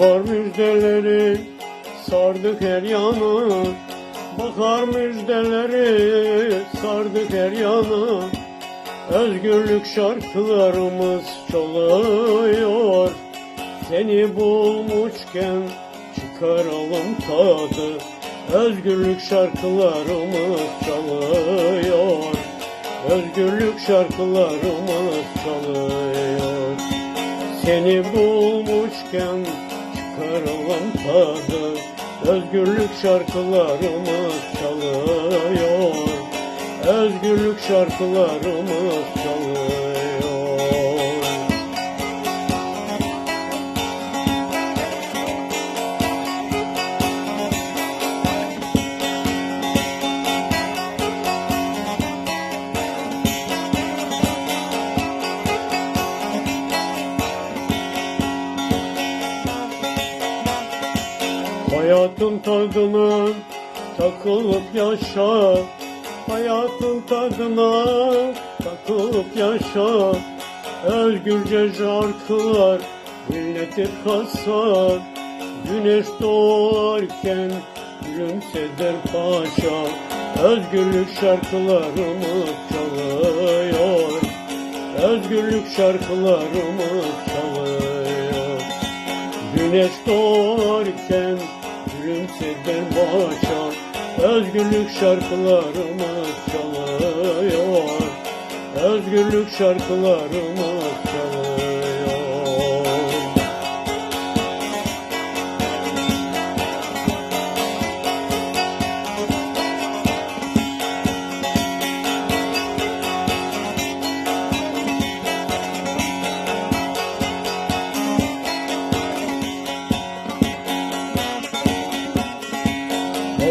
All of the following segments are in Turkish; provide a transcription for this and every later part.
Bahar müjdeleri sardık her yana. Bahar müjdeleri sardık her yana. Özgürlük şarkılarımız çalıyor. Seni bulmuşken çıkaralım tadı. Özgürlük şarkılarımız çalıyor. Özgürlük şarkılarımız çalıyor. Seni bulmuşken çıkaralım tadı Özgürlük şarkılarımız çalıyor. Özgürlük şarkılarımız çalıyor Hayatın tadına takılıp yaşa. Hayatın tadına takılıp yaşa. Özgürce şarkılar milleti kasar. Güneş doğarken gülümseder paşa. Özgürlük şarkılarımız çalıyor. Özgürlük şarkılarımız çalıyor. Güneş doğarken gülümseden başa Özgürlük şarkılarımız çalıyor Özgürlük şarkılarımız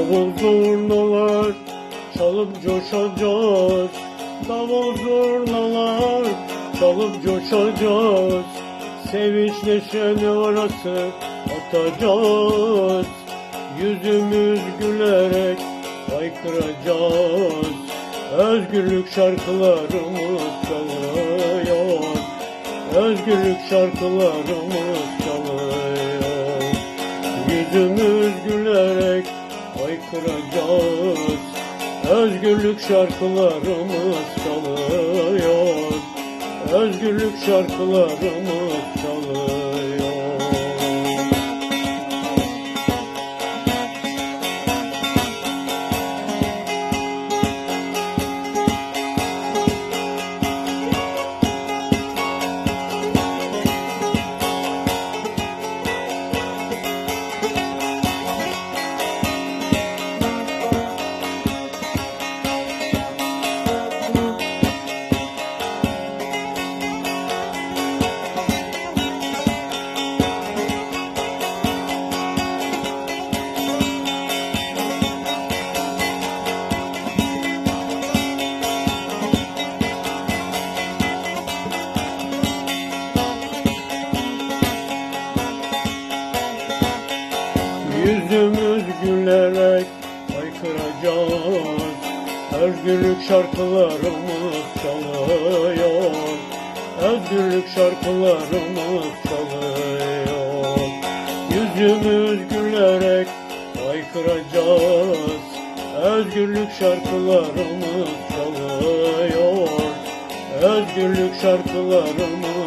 Davul zurnalar çalıp coşacağız. Davul zurnalar çalıp coşacağız. Sevinç neşe arası atacağız. Yüzümüz gülerek haykıracağız. Özgürlük şarkılarımız çalıyor. Özgürlük şarkılarımız çalıyor. Yüzümüz haykıracağız Özgürlük şarkılarımız çalıyor. Özgürlük şarkılarımız çalıyor Yüzümüz gülerek haykıracağız. Özgürlük şarkılarımız çalıyor. Özgürlük şarkılarımız çalıyor. Yüzümüz gülerek haykıracağız. Özgürlük şarkılarımız çalıyor. Özgürlük şarkılarımız